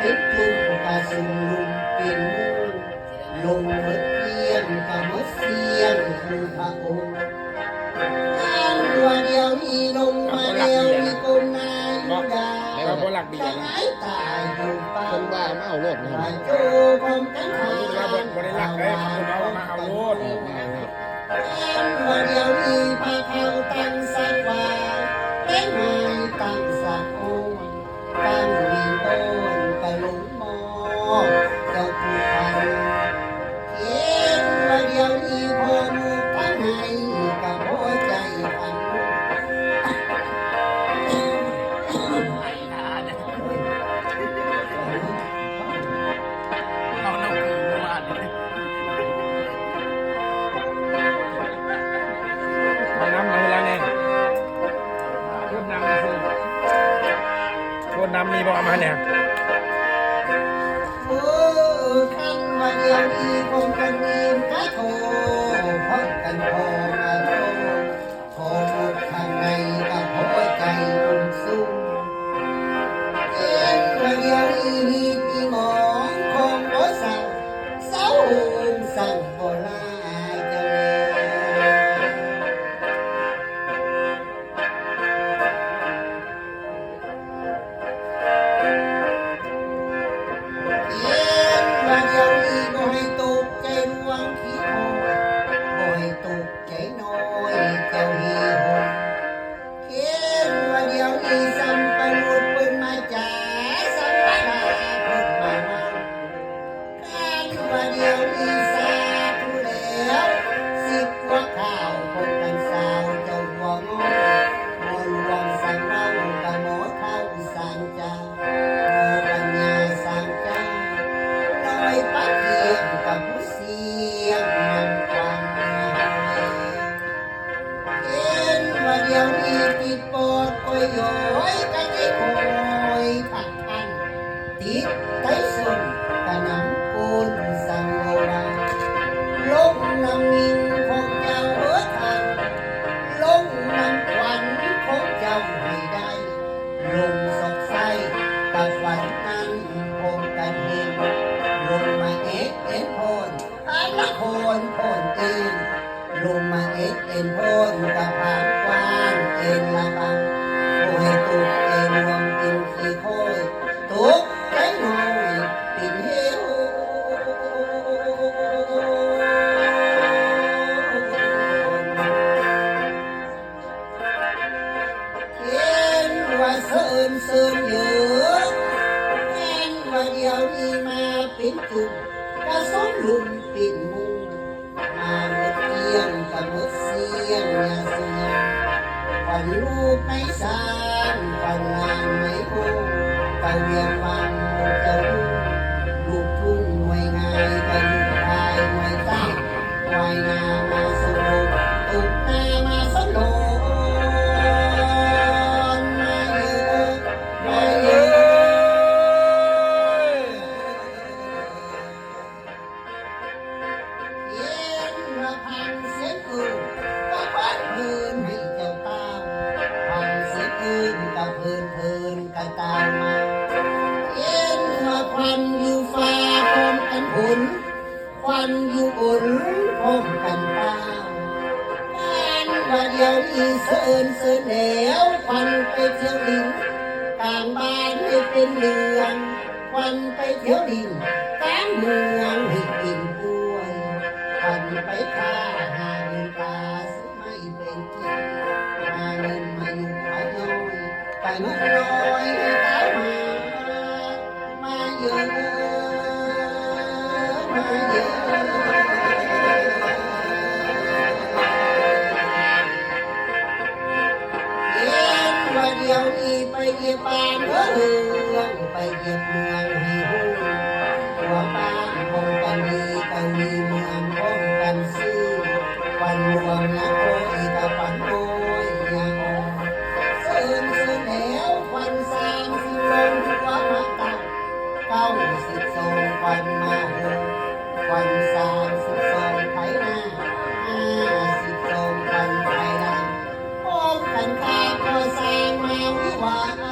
เป็นจุ่มกะสุมลุมเป็นมูลงเมื่อเพียงกะเมื่อเสียงคือพระองค์อันตัวเดียวนี้ลงมาเดียวมีกลมนายดาแล้วก็บ่หลักเบียร์นะตายตายอยู่ป่าคนว่ามาเอารถนะคว่ารับโจคงกันหาเราบ่บ่ได้หลักเลยคนเอามาเอาโลดอันตัวเดียวนี้พาเขาตั้งสักว่าเป็นไม้ บอกเอามาเนี่ยโอ้คันมาเดี๋ยวนี้คงกันยิ้ เอ็ดเอ็นโพนกับผางกว้างเอ็นละบังโอ้ยตุกเอ็นรวมปิ สียงกับเมื่อเสียงยาเสียงฝันลูกไม่สานฝันงานไม่คงฝันเรียงฟังจะ เสินเสินแล้วควันไปเที่ยวลิงกลางบ้านให้เป็นเรืองควันไปเที่ยวลิงกลางเมืองให้กินกล้วยควันไปค้าหาเงินตาซื้อไม่เป็นกินหาเงินมาอยู่ไปน้อยไปเมื่อน้อยให้ตามมามาเยอะมาเยอะ เดี๋ยวนี้ไปเยียบบ้านเมืองไปเยียบเมืองให้หูหัวบ้านคงกันดีกันดีเมืองคงกันซื้อวันรวมนะโอ้ยกับปันโอ้ยยังเสินเสินแล้วควันสามสิบลงหัวมาตักเก้าสิบสองควันมาหกควันสามสิบสองไถหน้าห้าสิบสองควันไถหลังพบกันตาก็สร้างมาวิวาอายมาเยอะ พ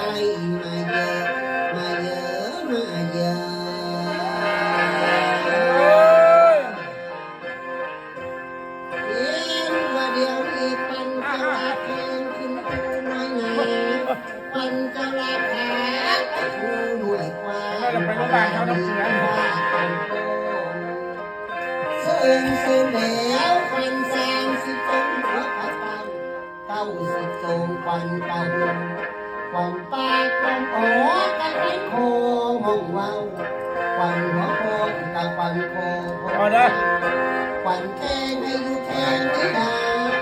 I อายุแขนไม่นาน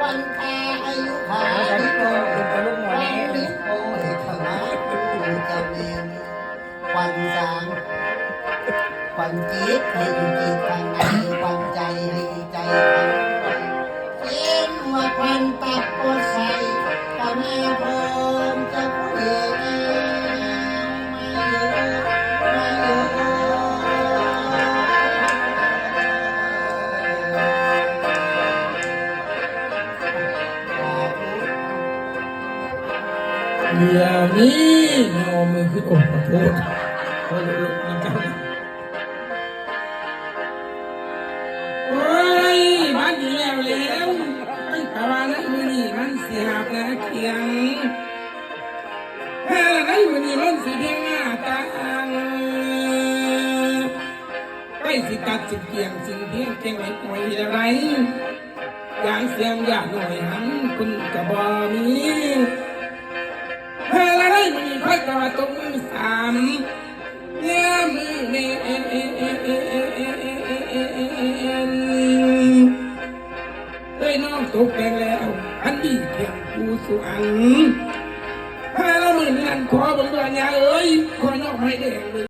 วันคาอายุขาที่วันนี้โอ้ยขาดูจำเนียนวันสางวันจีดให้ดูจีดทางไหน เดี๋ยวนี้เอามือขึ้นอกขอโทษโอ้ยลุกน้ำเจ้าโอ้ยมันอยู่แล้วแล้วไอ้ตาวันนั้นมือนี่มันเสียบนะเคียงแค่นั้นมือนี่มันสีเพียงหน้าตาไปสิตัดสิเกียงสิ่เพียงเก่งไว้หน่อยอะไรอย่างเสียงอยากหน่อยหันคุณกระบอมี รอตุ้มสามเนื้อมือเนเอ้ยน้องตกแดงแล้ว อันนี้เพียงกูสุอันห้าละหมื่นนั้นขอบรินารยาเอ้ยขอนเองให้แดงเลย